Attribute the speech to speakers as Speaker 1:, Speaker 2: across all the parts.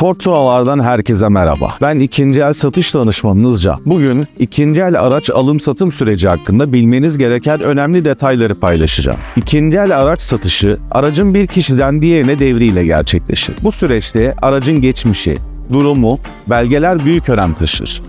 Speaker 1: Fortunalardan herkese merhaba. Ben ikinci el satış danışmanınızca. Bugün ikinci el araç alım satım süreci hakkında bilmeniz gereken önemli detayları paylaşacağım. İkinci el araç satışı aracın bir kişiden diğerine devriyle gerçekleşir. Bu süreçte aracın geçmişi, durumu, belgeler büyük önem taşır.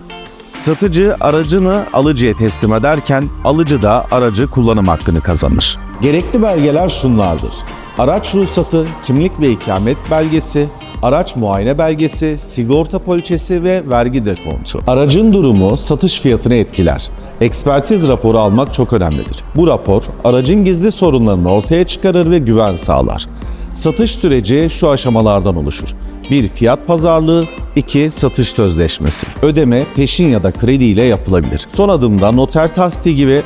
Speaker 1: Satıcı aracını alıcıya teslim ederken alıcı da aracı kullanım hakkını kazanır. Gerekli belgeler şunlardır. Araç ruhsatı, kimlik ve ikamet belgesi, araç muayene belgesi, sigorta poliçesi ve vergi dekontu. Aracın durumu satış fiyatını etkiler. Ekspertiz raporu almak çok önemlidir. Bu rapor aracın gizli sorunlarını ortaya çıkarır ve güven sağlar. Satış süreci şu aşamalardan oluşur. 1. Fiyat pazarlığı 2. Satış sözleşmesi. Ödeme peşin ya da kredi ile yapılabilir. Son adımda noter tasdiği gibi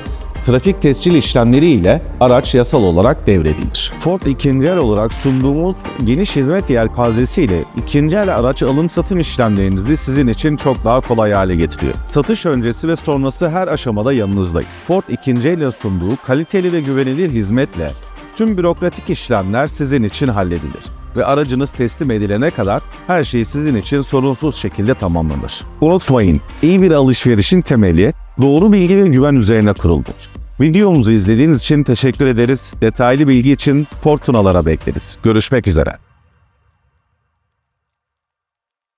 Speaker 1: trafik tescil işlemleri ile araç yasal olarak devredilir. Ford ikinci el olarak sunduğumuz geniş hizmet yelpazesi ile ikinci el araç alım satım işlemlerinizi sizin için çok daha kolay hale getiriyor. Satış öncesi ve sonrası her aşamada yanınızdayız. Ford ikinci elle sunduğu kaliteli ve güvenilir hizmetle tüm bürokratik işlemler sizin için halledilir ve aracınız teslim edilene kadar her şey sizin için sorunsuz şekilde tamamlanır. Unutmayın, iyi bir alışverişin temeli doğru bilgi ve güven üzerine kuruludur. Videomuzu izlediğiniz için teşekkür ederiz. Detaylı bilgi için Fortunalara bekleriz. Görüşmek üzere.